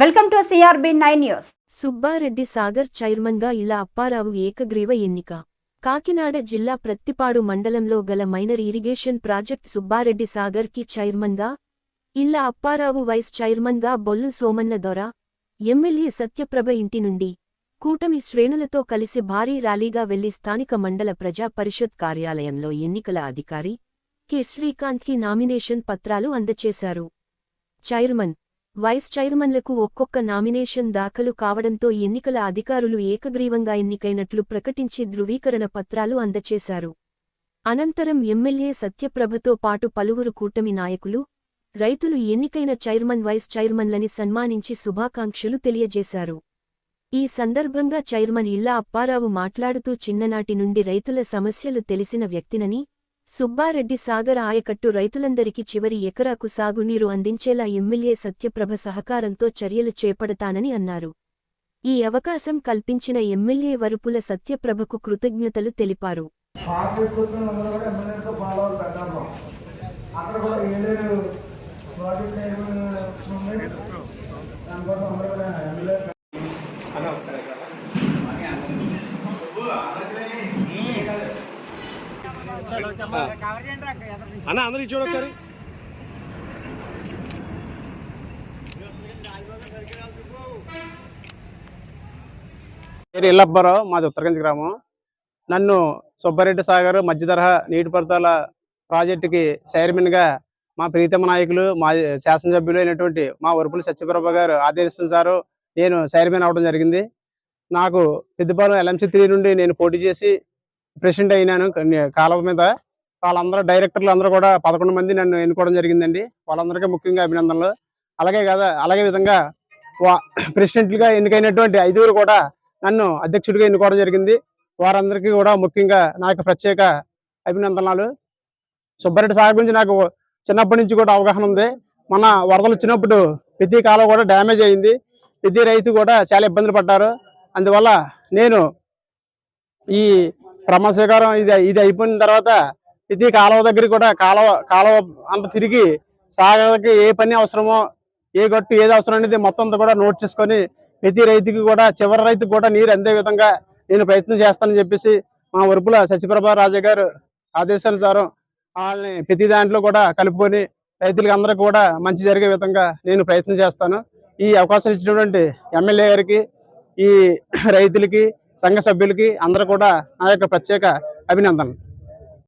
Welcome to CRB nine news. Subbareddy Sagar చైర్మన్గా ఇలా అప్పారావు ఏకగ్రీవ ఎన్నిక. కాకినాడ జిల్లా ప్రత్తిపాడు మండలంలో గల మైనర్ ఇరిగేషన్ ప్రాజెక్ట్ సుబ్బారెడ్డి సాగర్కి చైర్మన్గా ఇల్లా అప్పారావు వైస్ చైర్మన్గా బొల్లు సోమన్న దొర ఎమ్మెల్యే సత్యప్రభ ఇంటి నుండి కూటమి శ్రేణులతో కలిసి భారీ ర్యాలీగా వెళ్ళి స్థానిక మండల ప్రజా పరిషత్ కార్యాలయంలో ఎన్నికల అధికారి కె శ్రీకాంత్కి నామినేషన్ పత్రాలు అందచేశారు. చైర్మన్ వైస్ చైర్మన్లకు ఒక్కొక్క నామినేషన్ దాఖలు కావడంతో ఎన్నికల అధికారులు ఏకగ్రీవంగా ఎన్నికైనట్లు ప్రకటించి ధృవీకరణ పత్రాలు అందచేశారు. అనంతరం ఎమ్మెల్యే సత్యప్రభతో పాటు పలువురు కూటమి నాయకులు రైతులు ఎన్నికైన చైర్మన్ వైస్ చైర్మన్లని సన్మానించి శుభాకాంక్షలు తెలియజేశారు. ఈ సందర్భంగా చైర్మన్ ఇల్లా అప్పారావు మాట్లాడుతూ చిన్ననాటి నుండి రైతుల సమస్యలు తెలిసిన వ్యక్తినని సుబ్బారెడ్డి సాగర్ ఆయకట్టు రైతులందరికీ చివరి ఎకరాకు సాగునీరు అందించేలా ఎమ్మెల్యే సత్యప్రభ సహకారంతో చర్యలు చేపడతానని అన్నారు. ఈ అవకాశం కల్పించిన ఎమ్మెల్యే వరుపుల సత్యప్రభకు కృతజ్ఞతలు తెలిపారు. కూడా అందరూ అన్న ఒకసారి. పేరు ఇల్లబ్బారావు మాది ఉత్తరగంజ్ గ్రామం. నన్ను సుబ్బారెడ్డి సాగర్ మధ్యతరహా నీటిపారుదల ప్రాజెక్టుకి చైర్మన్గా మా ప్రీతమ నాయకులు మా శాసనసభ్యులు అయినటువంటి మా వరుపుల సత్యప్రభ గారు ఆదేశించారు నేను చైర్మన్ అవడం జరిగింది. నాకు పెద్దపాలెం ఎల్ఎంసీ త్రీ నుండి నేను పోటీ చేసి ప్రెసిడెంట్ అయినాను. కొన్ని- కాలువ మీద వాళ్ళందరూ డైరెక్టర్లు అందరూ కూడా పదకొండు మంది నన్ను ఎన్నుకోవడం జరిగిందండి. వాళ్ళందరికీ ముఖ్యంగా అభినందనలు. అలాగే కదా అలాగే విధంగా వా- ప్రెసిడెంట్లుగా ఎన్నికైనటువంటి ఐదుగురు కూడా నన్ను అధ్యక్షుడిగా ఎన్నుకోవడం జరిగింది. వారందరికీ కూడా ముఖ్యంగా నా ప్రత్యేక అభినందనలు. సుబ్బారెడ్డి సాగు గురించి నాకు చిన్నప్పటి నుంచి కూడా అవగాహన ఉంది. మన వరదలు వచ్చినప్పుడు ప్రతి కాలం కూడా డ్యామేజ్ అయింది. ప్రతి రైతు కూడా చాలా ఇబ్బందులు పడ్డారు. అందువల్ల నేను ఈ ప్రమాణ ఇది ఇది అయిపోయిన తర్వాత ప్రతి కాలువ దగ్గర కూడా కాలువ కాలువ అంత తిరిగి సాగర్కి ఏ పని అవసరమో ఏ గట్టు ఏది అవసరం అనేది మొత్తం అంతా కూడా నోట్ చేసుకొని ప్రతి రైతుకి కూడా చివరి రైతుకు కూడా నీరు అందే విధంగా నేను ప్రయత్నం చేస్తానని చెప్పేసి మా ఉరుపుల సత్యప్రభా రాజా గారు ఆదేశానుసారం వాళ్ళని ప్రతి దాంట్లో కూడా కలుపుకొని రైతులకి అందరికీ కూడా మంచి జరిగే విధంగా నేను ప్రయత్నం చేస్తాను. ఈ అవకాశం ఇచ్చినటువంటి ఎమ్మెల్యే గారికి ఈ రైతులకి సంఘ సభ్యులకి అందరూ కూడా నా యొక్క ప్రత్యేక అభినందనలు.